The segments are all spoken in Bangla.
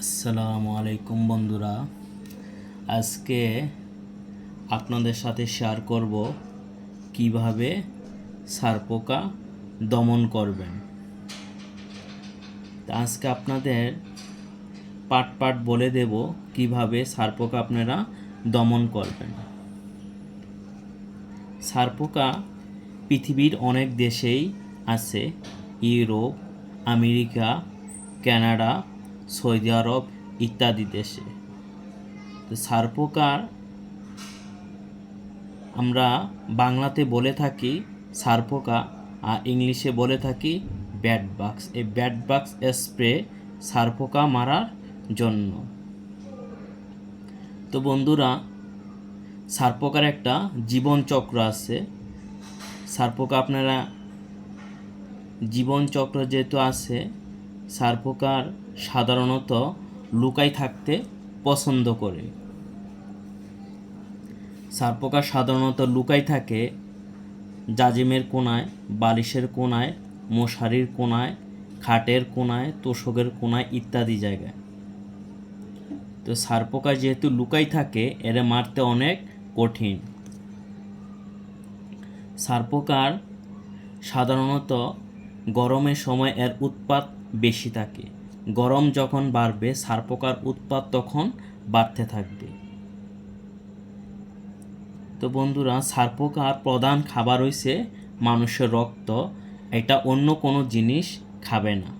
আসসালামু আলাইকুম বন্ধুরা। আজকে আপনাদের সাথে শেয়ার করব কীভাবে সারপোকা দমন করবেন। আজকে আপনাদের পাট পাট বলে দেব কীভাবে সারপোকা আপনারা দমন করবেন। সারপোকা পৃথিবীর অনেক দেশেই আছে, ইউরোপ, আমেরিকা, কানাডা সৌদি আরব ইত্যাদি দেশে। তো সারপোকার, আমরা বাংলাতে বলে থাকি সারপোকা, আর ইংলিশে বলে থাকি ব্যাট বাক্স। এই ব্যাট বাক্স স্প্রে সারপোকা মারার জন্য। তো বন্ধুরা, সারপোকার একটা জীবন চক্র আছে। সারপোকা আপনারা জীবন চক্র যেহেতু আছে সারপোকার সাধারণত লুকাই থাকতে পছন্দ করে। সারপোকা সাধারণত লুকাই থাকে জাজিমের কোনায়, বালিশের কোনায়, মশারির কোনায়, খাটের কোনায়, তোষকের কোনায় ইত্যাদি জায়গায়। তো সারপোকা যেহেতু লুকাই থাকে, এরে মারতে অনেক কঠিন। সারপোকার সাধারণত গরমের সময় এর উৎপাত বেশি থাকে। গরম যখন বাড়বে, সারপোকার উৎপাত তখন বাড়তে থাকবে। তো বন্ধুরা, সারপোকার প্রধান খাবার হইছে মানুষের রক্ত। এটা অন্য কোনো জিনিস খাবে না।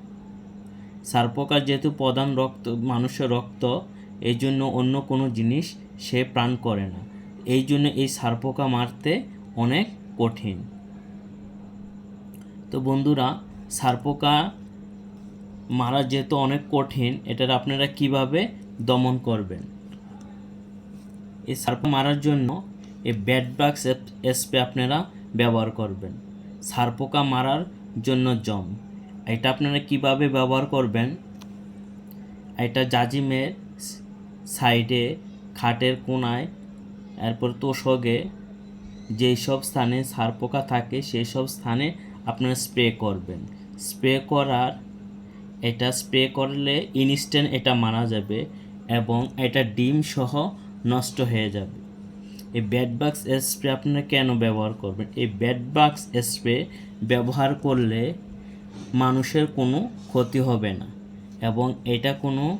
সারপোকার যেহেতু প্রধান রক্ত, মানুষের রক্ত এই জন্য অন্য কোনো জিনিস সে প্রাণ করে না। এই জন্য এই সারপোকা মারতে অনেক কঠিন। তো বন্ধুরা, সারপোকা মারা যেহেতু অনেক কঠিন, এটার আপনারা কীভাবে দমন করবেন? এই সারপোকা মারার জন্য এই ব্যাট বাক্স স্প্রে আপনারা ব্যবহার করবেন। সারপোকা মারার জন্য জম। এটা আপনারা কীভাবে ব্যবহার করবেন? এটা জাজিমের সাইডে, খাটের কোনায়, এরপর তোষকে যেই সব স্থানে সারপোকা থাকে সেই সব স্থানে আপনারা স্প্রে করবেন। স্প্রে করার এটা স্প্রে করলে ইনস্ট্যান্ট এটা মারা যাবে এবং এটা ডিম সহ নষ্ট হয়ে যাবে। এই ব্যাড বাক্স স্প্রে আপনারা কেন ব্যবহার করবেন? এই ব্যাড বাক্স স্প্রে ব্যবহার করলে মানুষের কোনো ক্ষতি হবে না এবং এটা কোনো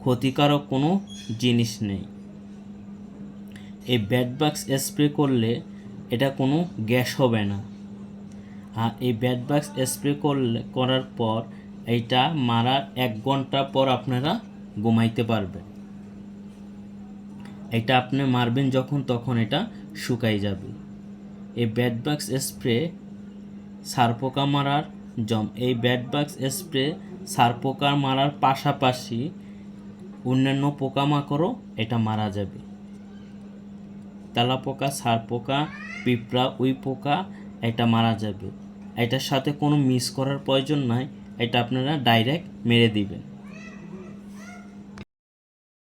ক্ষতিকারক কোনো জিনিস নেই। এই ব্যাড বাক্স স্প্রে করলে এটা কোনো গ্যাস হবে না। আর এই ব্যাড বাক্স স্প্রে করলে, করার পর এইটা মারার এক ঘণ্টা পর আপনারা ঘুমাইতে পারবেন। এটা আপনি মারবেন যখন, তখন এটা শুকাই যাবে। এই ব্যাড বাক্স স্প্রে সারপোকা মারার জম এই ব্যাড বাক্স স্প্রে সারপোকা মারার পাশাপাশি অন্যান্য পোকামাকড়ও এটা মারা যাবে। তেলা পোকা সার পিঁপড়া উই পোকা এটা মারা যাবে। এটার সাথে কোনো মিস করার প্রয়োজন নাই। এটা আপনারা ডাইরেক্ট মেরে দিবেন।